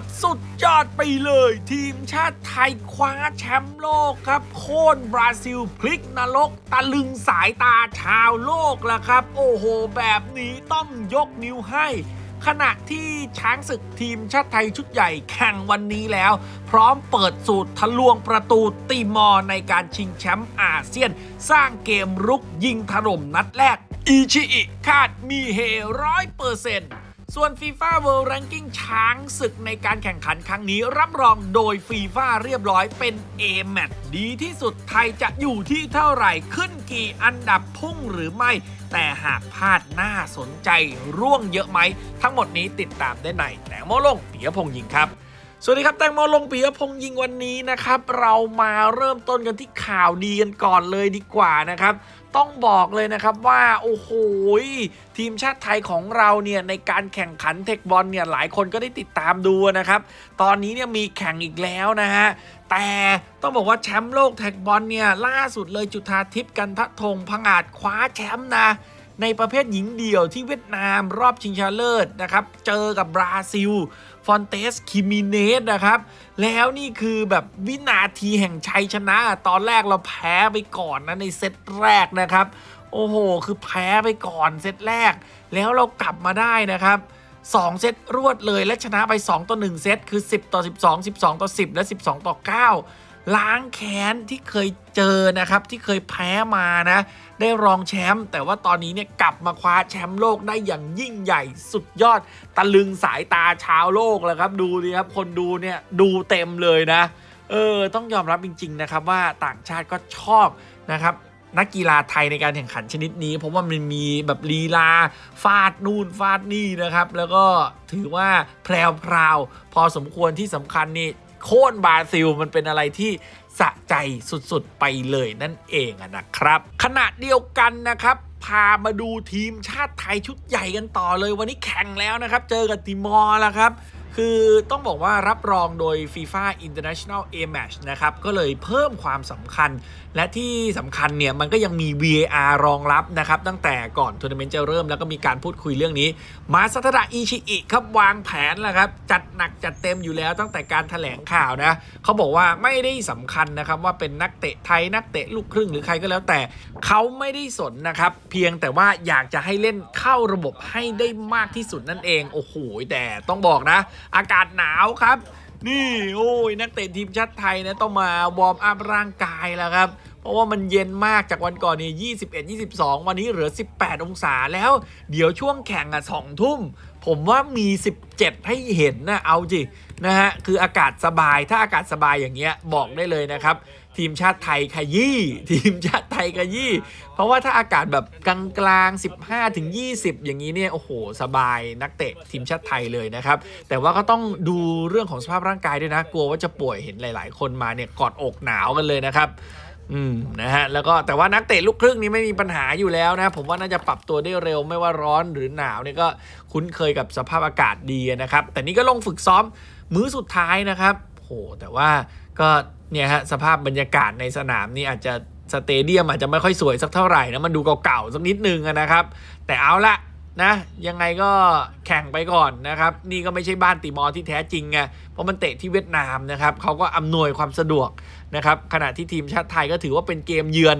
ดสุดยอดไปเลย ทีมชาติไทยคว้าแชมป์โลกครับ โค่นบราซิลพลิกนรก ตะลึงสายตาชาวโลกแล้วครับ โอ้โห แบบนี้ต้องยกนิ้วให้ขณะที่ช้างศึกทีมชาติไทยชุดใหญ่แข่งวันนี้แล้ว พร้อมเปิดสูตรทะลวงประตูตีมอร์ในการชิงแชมป์อาเซียน สร้างเกมรุกยิงถล่มนัดแรกอีชิอิคาดมีเฮร้อยเปอร์เซ็นต์ ส่วน FIFA World Ranking ช้างศึกในการแข่งขันครั้งนี้รับรองโดย FIFA เรียบร้อยเป็น A m a t ดีที่สุดไทยจะอยู่ที่เท่าไหร่ขึ้นกี่อันดับพุ่งหรือไม่ แต่หากพลาดน่าสนใจร่วงเยอะไหม ทั้งหมดนี้ติดตามได้ในแตงโมลงปิยพงษ์ยิงครับสวัสดีครับแตงโมลงปิยพงษ์ยิงวันนี้นะครับ เรามาเริ่มต้นกันที่ข่าวดีกันก่อนเลยดีกว่านะครับ ต้องบอกเลยนะครับว่า โอ้โหทีมชาติไทยของเราเนี่ย ในการแข่งขันเทคบอลเนี่ย หลายคนก็ได้ติดตามดูนะครับ ตอนนี้เนี่ยมีแข่งอีกแล้วนะฮะแต่ต้องบอกว่าแชมป์โลกเทคบอลเนี่ย ล่าสุดเลยจุธาทิพย์กันทะทงพงาดคว้าแชมป์นะ ในประเภทหญิงเดี่ยวที่เวียดนามรอบชิงชนะเลิศนะครับ เจอกับบราซิล ฟอนเตส คิมิเนสนะครับ แล้วนี่คือแบบวินาทีแห่งชัยชนะ ตอนแรกเราแพ้ไปก่อนนะในเซตแรกนะครับ โอ้โห คือแพ้ไปก่อนเซตแรก แล้วเรากลับมาได้นะครับ2 เซตรวดเลยและชนะไป 2 ต่อ 1 เซตคือ 10 ต่อ 12 12 ต่อ 10 และ 12 ต่อ 9 ล้างแค้นที่เคยเจอนะครับ ที่เคยแพ้มานะ ได้รองแชมป์แต่ว่าตอนนี้เนี่ยกลับมาคว้าแชมป์โลกได้อย่างยิ่งใหญ่สุดยอด ตะลึงสายตาชาวโลกแล้วครับ ดูดิครับ คนดูเนี่ยดูเต็มเลยนะ เออ ต้องยอมรับจริง ๆ นะครับ ว่าต่างชาติก็ชอบนะครับนักกีฬาไทยในการแข่งขันชนิดนี้ เพราะว่ามันมีแบบลีลาฟาดนู่นฟาดนี่นะครับ แล้วก็ถือว่าแพรวพราวพอสมควรที่สำคัญนี่ โค่นบราซิลมันเป็นอะไรที่สะใจสุดๆไปเลยนั่นเองนะครับ ขณะเดียวกันนะครับพามาดูทีมชาติไทยชุดใหญ่กันต่อเลย วันนี้แข่งแล้วนะครับ เจอกับติมอร์แล้วครับ คือต้องบอกว่ารับรองโดย FIFA International A Match นะครับ ก็เลยเพิ่มความสำคัญ และที่สำคัญเนี่ย มันก็ยังมี VAR รองรับนะครับ ตั้งแต่ก่อนทัวร์นาเมนต์จะเริ่มแล้วก็มีการพูดคุยเรื่องนี้ มาสัตดะอิชิอิครับ วางแผนแล้วครับ จัดหนักจัดเต็มอยู่แล้วตั้งแต่การถแถลงข่าวนะเขาบอกว่าไม่ได้สำคัญนะครับว่าเป็นนักเตะไทยนักเตะลูกครึ่งหรือใครก็แล้วแต่เขาไม่ได้สนนะครับเพียงแต่ว่าอยากจะให้เล่นเข้าระบบให้ได้มากที่สุดนั่นเองโอ้โหแต่ต้องบอกนะอากาศหนาวครับ นี่โอ้ยนักเตะทีมชาติไทยนะต้องมาวอร์มอัพร่างกายแล้วครับเพราะว่ามันเย็นมากจากวันก่อนนี่ 21 22 วันนี้เหลือ 18 องศาแล้ว เดี๋ยวช่วงแข่งอะ2ทุ่ม ผมว่ามี 17 ให้เห็นนะเอาจินะฮะ คืออากาศสบาย ถ้าอากาศสบายอย่างเงี้ย บอกได้เลยนะครับ ทีมชาติไทยขยี้ ทีมชาติ ไทยขยี้เพราะว่าถ้าอากาศแบบกลางกลางๆ 15ถึง20 อย่างนี้เนี่ย โอ้โห สบายนักเตะทีมชาติไทยเลยนะครับ แต่ว่าก็ต้องดูเรื่องของสภาพร่างกายด้วยนะ กลัวว่าจะป่วยเห็นหลาย ๆ คนมาเนี่ยกอดอกหนาวกันเลยนะครับอืมนะฮะแล้วก็แต่ว่านักเตะลูกครึ่งนี้ไม่มีปัญหาอยู่แล้วนะ ผมว่าน่าจะปรับตัวได้เร็วไม่ว่าร้อนหรือหนาวเนี่ยก็คุ้นเคยกับสภาพอากาศดีนะครับ แต่นี่ก็ลงฝึกซ้อมมื้อสุดท้ายนะครับโหแต่ว่าก็เนี่ยฮะสภาพบรรยากาศในสนามนี่อาจจะ สเตเดียมอาจจะไม่ค่อยสวยสักเท่าไหร่นะมันดูเก่าๆสักนิดนึงนะครับ แต่เอาละนะยังไงก็แข่งไปก่อนนะครับ นี่ก็ไม่ใช่บ้านติมอร์ที่แท้จริงไงเพราะมันเตะที่เวียดนามนะครับเขาก็อำนวยความสะดวกนะครับขณะที่ทีมชาติไทยก็ถือว่าเป็นเกมเยือน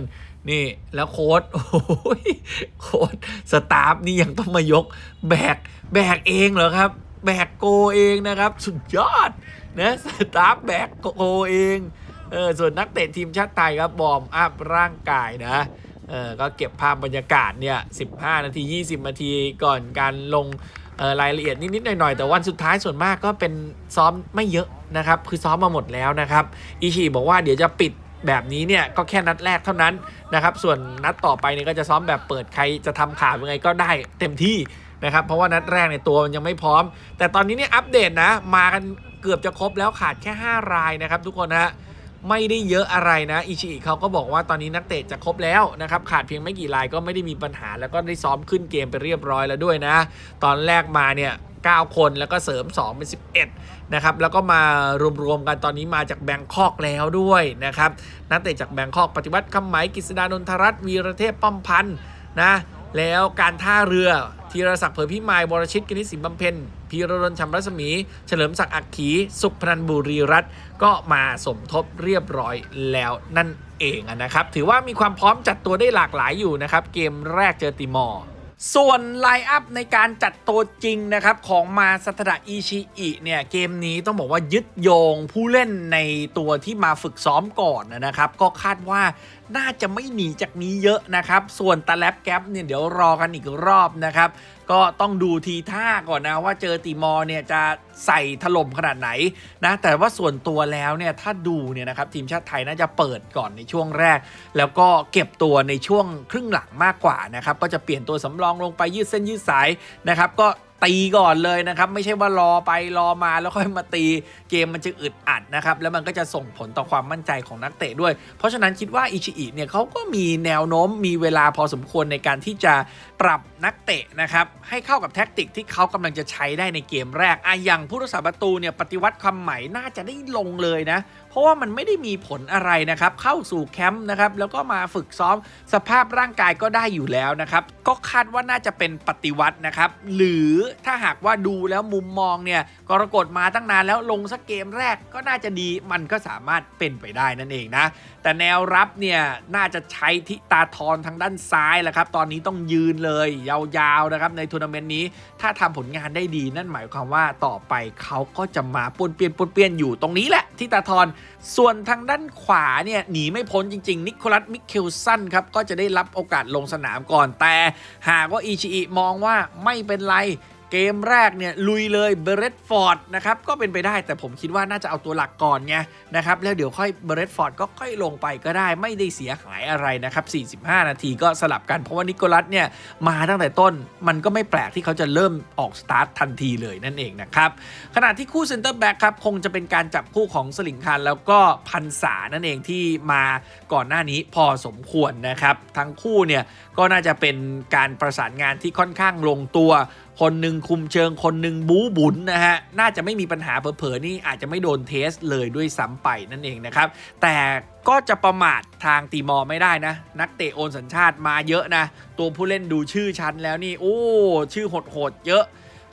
นี่แล้วโค้ดโอ้ยโค้ดสตาฟนี่ยังต้องมายกแบกแบกเองเหรอครับ แบกโกเองนะครับ สุดยอดนะสตาฟแบกโกเอง เออส่วนนักเตะทีมชาติไทยครับบอมอัพร่างกายนะเออก็เก็บภาพบรรยากาศเนี่ย15 นาที 20 นาทีก่อนการลงรายละเอียดนิด ๆ หน่อย ๆ แต่วันสุดท้ายส่วนมากก็เป็นซ้อมไม่เยอะนะครับ คือซ้อมมาหมดแล้วนะครับ อิชิบอกว่าเดี๋ยวจะปิดแบบนี้เนี่ยก็แค่นัดแรกเท่านั้นนะครับ ส่วนนัดต่อไปเนี่ยก็จะซ้อมแบบเปิดใครจะทำข่าวยังไงก็ได้เต็มที่นะครับ เพราะว่านัดแรกเนี่ยตัวมันยังไม่พร้อม แต่ตอนนี้เนี่ยอัปเดตนะ มากันเกือบจะครบแล้วขาดแค่ 5 รายนะครับ ทุกคนนะ ไม่ได้เยอะอะไรนะอิชิอิเขาก็บอกว่าตอนนี้นักเตะจะครบแล้วนะครับขาดเพียงไม่กี่รายก็ไม่ได้มีปัญหา แล้วก็ได้ซ้อมขึ้นเกมไปเรียบร้อยแล้วด้วยนะ ตอนแรกมาเนี่ย9 คนแล้วก็เสริม 2 เป็น 11 นะครับ แล้วก็มารวมๆกันตอนนี้มาจากแบงคอกแล้วด้วยนะครับ นักเตะจากแบงคอกปฏิวัติคำไหมกฤษดานนทรัตน์วีรเทพป้อมพันธ์นะ แล้วการท่าเรือธีรศักดิ์เผยพิมายบรชิตกนิษฐ์สินบำเพ็ญ พีรดลชำรัศมี เฉลิมศักดิ์อักขี สุพนันบุรีรัตน์ก็มาสมทบเรียบร้อยแล้วนั่นเองนะครับ ถือว่ามีความพร้อมจัดตัวได้หลากหลายอยู่นะครับ เกมแรกเจอติมอร์ส่วนไลน์อัพในการจัดตัวจริงนะครับของมาสัตดะอิชิอิเนี่ยเกมนี้ต้องบอกว่ายึดโยงผู้เล่นในตัวที่มาฝึกซ้อมก่อนนะครับ ก็คาดว่าน่าจะไม่หนีจากนี้เยอะนะครับ ส่วนตาแลบแก๊ปเนี่ยเดี๋ยวรอกันอีกรอบนะครับ ก็ต้องดูทีท่าก่อนนะว่าเจอติมอร์เนี่ยจะใส่ถล่มขนาดไหนนะแต่ว่าส่วนตัวแล้วเนี่ยถ้าดูเนี่ยนะครับทีมชาติไทยน่าจะเปิดก่อนในช่วงแรก แล้วก็เก็บตัวในช่วงครึ่งหลังมากกว่านะครับก็จะเปลี่ยนตัวสำรองลงไปยืดเส้นยืดสายนะครับก็ ตีก่อนเลยนะครับ ไม่ใช่ว่ารอไปรอมาแล้วค่อยมาตีเกมมันจะอึดอัดนะครับแล้วมันก็จะส่งผลต่อความมั่นใจของนักเตะด้วย เพราะฉะนั้นคิดว่าอิชิอิเนี่ยเขาก็มีแนวโน้มมีเวลาพอสมควรในการที่จะปรับนักเตะนะครับให้เข้ากับแท็กติกที่เขากำลังจะใช้ได้ในเกมแรกอะอย่างผู้รักษาประตูเนี่ยปฏิวัติความใหม่น่าจะได้ลงเลยนะเพราะว่ามันไม่ได้มีผลอะไรนะครับเข้าสู่แคมป์นะครับแล้วก็มาฝึกซ้อมสภาพร่างกายก็ได้อยู่แล้วนะครับก็คาดว่าน่าจะเป็นปฏิวัตินะครับหรือถ้าหากว่าดูแล้วมุมมองเนี่ยกรกฎมาตั้งนานแล้วลงสักเกมแรกก็น่าจะดีมันก็สามารถเป็นไปได้นั่นเองนะ แต่แนวรับเนี่ยน่าจะใช้ทิตาทรทางด้านซ้ายแหละครับ ตอนนี้ต้องยืนเลย ยาวๆนะครับในทัวร์นาเมนต์นี้ ถ้าทำผลงานได้ดีนั่นหมายความว่าต่อไปเขาก็จะมาปนเปียนปนเปียนอยู่ตรงนี้แหละที่ตาทรส่วนทางด้านขวาเนี่ยหนีไม่พ้นจริง ๆ นิโคลัสมิเคลสันครับก็จะได้รับโอกาสลงสนามก่อนแต่ หากว่าอิชิอิมองว่าไม่เป็นไร เกมแรกเนี่ยลุยเลยเบรดฟอร์ดนะครับก็เป็นไปได้แต่ผมคิดว่าน่าจะเอาตัวหลักก่อนไงนะครับแล้วเดี๋ยวค่อยเบรดฟอร์ดก็ค่อยลงไปก็ได้ไม่ได้เสียหายอะไรนะครับ 45 นาทีก็สลับกันเพราะว่านิโคลัสเนี่ยมาตั้งแต่ต้นมันก็ไม่แปลกที่เขาจะเริ่มออกสตาร์ททันทีเลยนั่นเองนะครับขณะที่คู่เซนเตอร์แบ็กครับคงจะเป็นการจับคู่ของสลิงคันแล้วก็พันษานั่นเองที่มาก่อนหน้านี้พอสมควรนะครับทั้งคู่เนี่ยก็น่าจะเป็นการประสานงานที่ค่อนข้างลงตัว คนหนึ่งคุมเชิงคนหนึ่งบูบุญนะฮะ น่าจะไม่มีปัญหาเผลอๆนี่อาจจะไม่โดนเทสเลยด้วยซ้ำไปนั่นเองนะครับ แต่ก็จะประมาททางตีมอไม่ได้นะ นักเตะโอนสัญชาติมาเยอะนะ ตัวผู้เล่นดูชื่อชั้นแล้วนี่ โอ้ ชื่อโหดๆเยอะ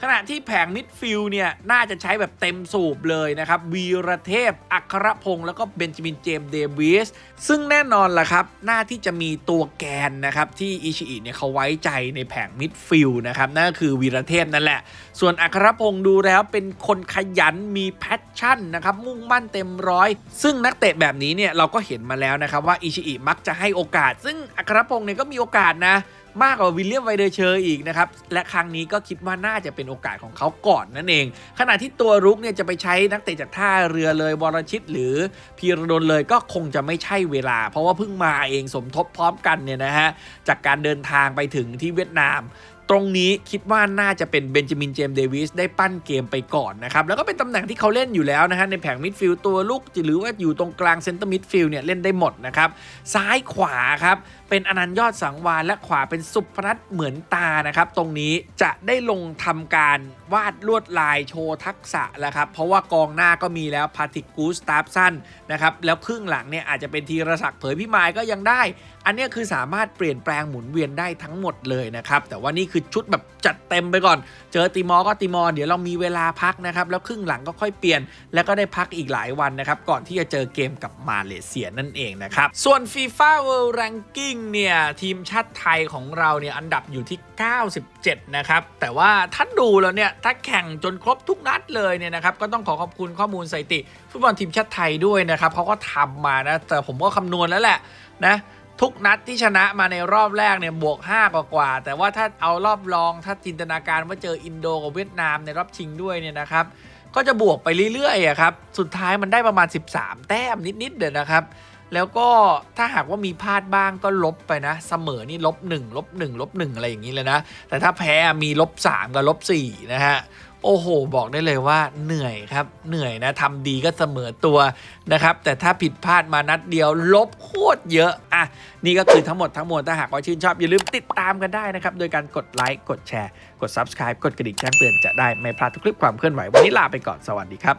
ขณะที่แผงมิดฟิลเนี่ย น่าจะใช้แบบเต็มสูบเลยนะครับ วีรเทพ อัครพงศ์แล้วก็เบนจามินเจมส์เดวิส ซึ่งแน่นอนล่ะครับ หน้าที่จะมีตัวแกนนะครับ ที่อิชิอิเนี่ยเขาไว้ใจในแผงมิดฟิลนะครับ นั่นก็คือวีรเทพนั่นแหละ ส่วนอัครพงศ์ดูแล้วเป็นคนขยันมีแพชชั่นนะครับ มุ่งมั่นเต็มร้อย ซึ่งนักเตะแบบนี้เนี่ยเราก็เห็นมาแล้วนะครับว่าอิชิอิมักจะให้โอกาส ซึ่งอัครพงศ์เนี่ยก็มีโอกาสนะ มากกว่าวิลเลียมไวเดอร์เชอร์อีกนะครับ และครั้งนี้ก็คิดว่าน่าจะเป็นโอกาสของเขาก่อนนั่นเอง ขณะที่ตัวรุกเนี่ยจะไปใช้นักเตะจากท่าเรือเลยวรชิตหรือพีรดลเลยก็คงจะไม่ใช่เวลา เพราะว่าเพิ่งมาเองสมทบพร้อมกันเนี่ยนะฮะจากการเดินทางไปถึงที่เวียดนาม ตรงนี้คิดว่าน่าจะเป็นเบนจามินเจมส์เดวิสได้ปั้นเกมไปก่อนนะครับ แล้วก็เป็นตำแหน่งที่เขาเล่นอยู่แล้วนะฮะในแผงมิดฟิลด์ตัวลุกหรือว่าอยู่ตรงกลางเซนเตอร์มิดฟิลด์เนี่ยเล่นได้หมดนะครับ ซ้ายขวาครับ เป็นอนันต์ยอดสังวานและขวาเป็นสุพนัทเหมือนตานะครับ ตรงนี้จะได้ลงทำการวาดลวดลายโชว์ทักษะแล้วครับ เพราะว่ากองหน้าก็มีแล้วพาติกูสตาฟสันนะครับแล้วครึ่งหลังเนี่ยอาจจะเป็นทีรศักดิ์เผยพิมายก็ยังได้ อันนี้คือสามารถเปลี่ยนแปลงหมุนเวียนได้ทั้งหมดเลยนะครับแต่ว่านี่คือชุดแบบจัดเต็มไปก่อน เจอติมอร์ก็ติมอร์เดี๋ยวเรามีเวลาพักนะครับ แล้วครึ่งหลังก็ค่อยเปลี่ยน แล้วก็ได้พักอีกหลายวันนะครับ ก่อนที่จะเจอเกมกับมาเลเซียนั่นเองนะครับ ส่วน FIFA World Ranking เนี่ยทีมชาติไทยของเราเนี่ยอันดับอยู่ที่ 97 นะครับ แต่ว่าถ้าดูแล้วเนี่ยถ้าแข่งจนครบทุกนัดเลยเนี่ยนะครับก็ต้องขอขอบคุณข้อมูลสถิติ ฟุตบอลทีมชาติไทยด้วยนะครับเขาก็ทำมานะแต่ผมก็คำนวณแล้วแหละนะ ทุกนัดที่ชนะมาในรอบแรกเนี่ยบวก 5 กว่ากว่า แต่ว่าถ้าเอารอบรองถ้าจินตนาการว่าเจออินโดกับเวียดนามในรอบชิงด้วยเนี่ยนะครับ ก็จะบวกไปเรื่อยๆครับ สุดท้ายมันได้ประมาณ 13 แต้มนิดๆเดียนะครับ แล้วก็ถ้าหากว่ามีพลาดบ้างก็ลบไปนะ เสมอนี่ลบ1ลบ1ลบ1อะไรอย่างนี้เลยนะ แต่ถ้าแพ้มีลบ3กับลบ4นะฮะโอ้โห บอกได้เลยว่าเหนื่อยครับเหนื่อยนะทำดีก็เสมอตัวนะครับ แต่ถ้าผิดพลาดมานัดเดียว ลบโคตรเยอะ อะ นี่ก็คือทั้งหมดทั้งมวลถ้าหากว่าชื่นชอบ อย่าลืมติดตามกันได้นะครับ โดยการกดไลค์กดแชร์ กด Subscribe กดกระดิ่งแจ้งเตือนจะได้ไม่พลาดทุกคลิปความเคลื่อนไหว วันนี้ลาไปก่อนสวัสดีครับ